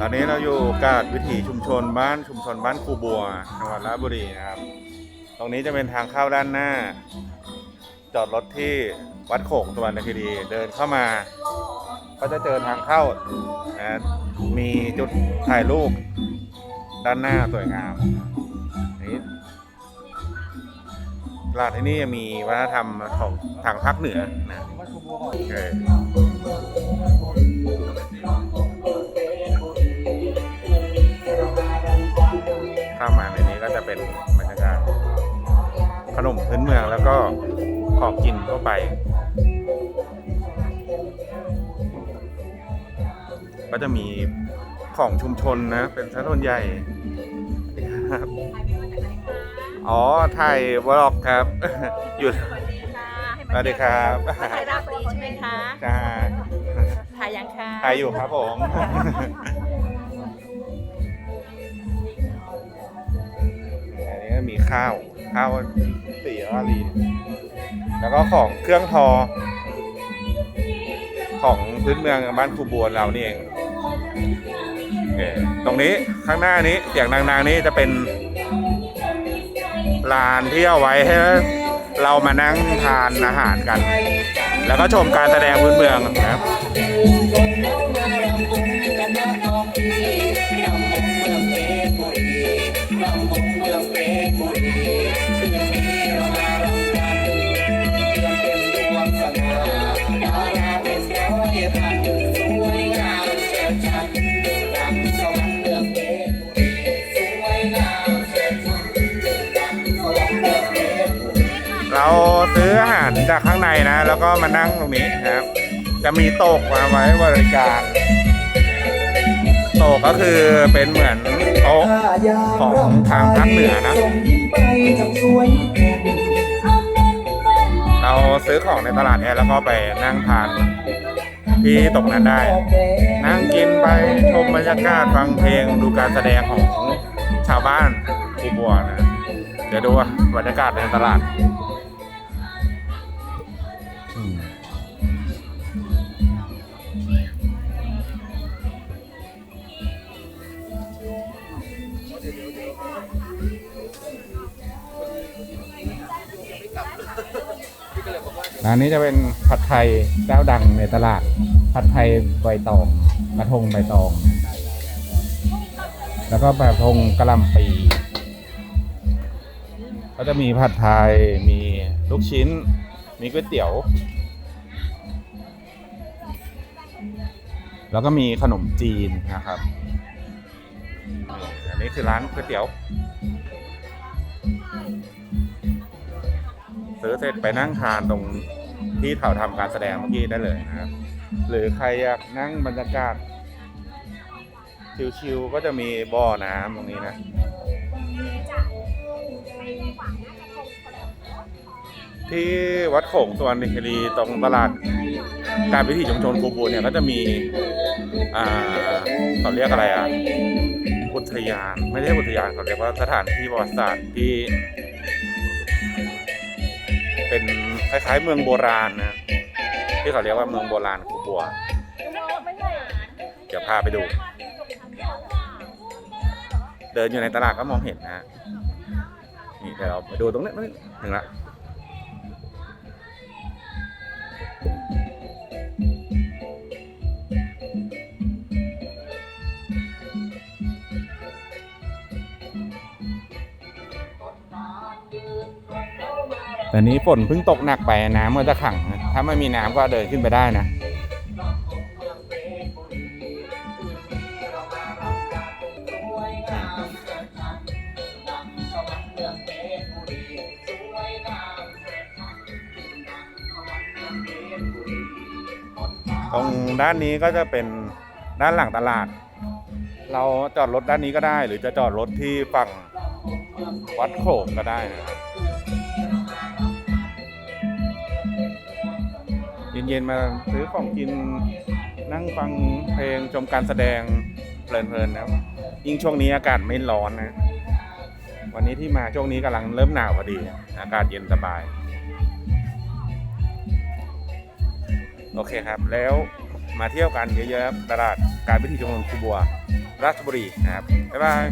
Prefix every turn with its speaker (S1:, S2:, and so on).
S1: ตอนนี้เราอยู่กาดวิถีชุมชนบ้านชุมชนบ้านครูบัวจังหวัดราชบุรีนะครับ ตรงนี้จะเป็นทางเข้าด้านหน้า จอดรถที่วัดโขงสุวรรณคีรีเดินเข้ามา ก็จะเจอทางเข้านะมีจุดถ่ายรูปด้านหน้าสวยงามนี่ตลาดที่นี่ยังมีวัฒนธรรมของทางภาคเหนือนะโอเค นมพื้นเมืองแล้วก็ของกินทั่วไป ก็จะมีของชุมชนนะ เป็นสัดส่วนใหญ่ครับอ๋อถ่ายวอล์กครับ อยู่สวัสดีครับ
S2: ถ่ายราบรีใช่ไหมคะ
S1: จ้า
S2: ถ่ายยังคะ
S1: ถ่ายอยู่ครับผม ข้าวข้าวสี่วารีแล้วก็ของเครื่องทอ ของพื้นเมืองบ้านคูบัวเรานี่เองโอเคตรงนี้ข้างหน้านี้เสียงนางๆนี้จะเป็นลานที่เอาไว้ให้เรามานั่งทานอาหารกัน แล้วก็ชมการแสดงพื้นเมืองนะครับ เราซื้ออาหารจากข้างในนะ แล้วก็มานั่งตรงนี้นะครับ จะมีโต๊ะมาไว้บริการ ตก็คือเป็นเหมือนโต๊ะของทางภาคเหนือนะ เราซื้อของในตลาดเนี่ยแล้วก็ไปนั่งทานที่ตรงนั้นได้ นั่งกินไปชมบรรยากาศฟังเพลงดูการแสดงของชาวบ้านคูบัวนะเดี๋ยวดูว่าบรรยากาศในตลาด ร้านนี้จะเป็นผัดไทยเจ้าดังในตลาด ผัดไทยใบตอง กระทงใบตอง แล้วก็กระทงกระหลำปีก็จะมีผัดไทย มีลูกชิ้น มีก๋วยเตี๋ยว แล้วก็มีขนมจีนนะครับ อันนี้คือร้านก๋วยเตี๋ยว ซื้อเสร็จไปนั่งทานตรงที่เขาทำการแสดงเมื่อกี้ได้เลยนะครับ หรือใครอยากนั่งบรรยากาศ ชิวๆก็จะมีบ่อน้ำตรงนี้นะที่วัดโขงสุวรรณคีรีตรงตลาดการพิธีชุมชนครูบูเนี่ยก็จะมี อ่าเขาเรียกอะไรอะ อุทยาน ไม่ใช่อุทยานเขาเรียกว่าสถานที่ประวัติศาสตร์ที่ เป็นคล้ายๆ เมืองโบราณนะที่เขาเรียกว่าเมืองโบราณคูบัวเดี๋ยวพาไปดู เดินอยู่ในตลาดก็มองเห็นนะนี่เดี๋ยวเราไปดูตรงนี้ถึงละ แต่นี้ฝนเพิ่งตกหนักไปน้ำก็จะขัง ถ้าไม่มีน้ำก็เดินขึ้นไปได้นะตรงด้านนี้ก็จะเป็นด้านหลังตลาด เราจอดรถด้านนี้ก็ได้ หรือจะจอดรถที่ฝั่งวัดโขงก็ได้นะครับ เย็นๆ มาซื้อของกินนั่งฟังเพลงชมการแสดงเพลินๆนะครับยิ่งช่วงนี้อากาศไม่ร้อนนะ วันนี้ที่มาช่วงนี้กำลังเริ่มหนาวพอดี อากาศเย็นสบาย โอเคครับ แล้วมาเที่ยวกันเยอะๆตลาดการวิถีชุมชนคูบัว ราชบุรีนะครับ บ๊ายบาย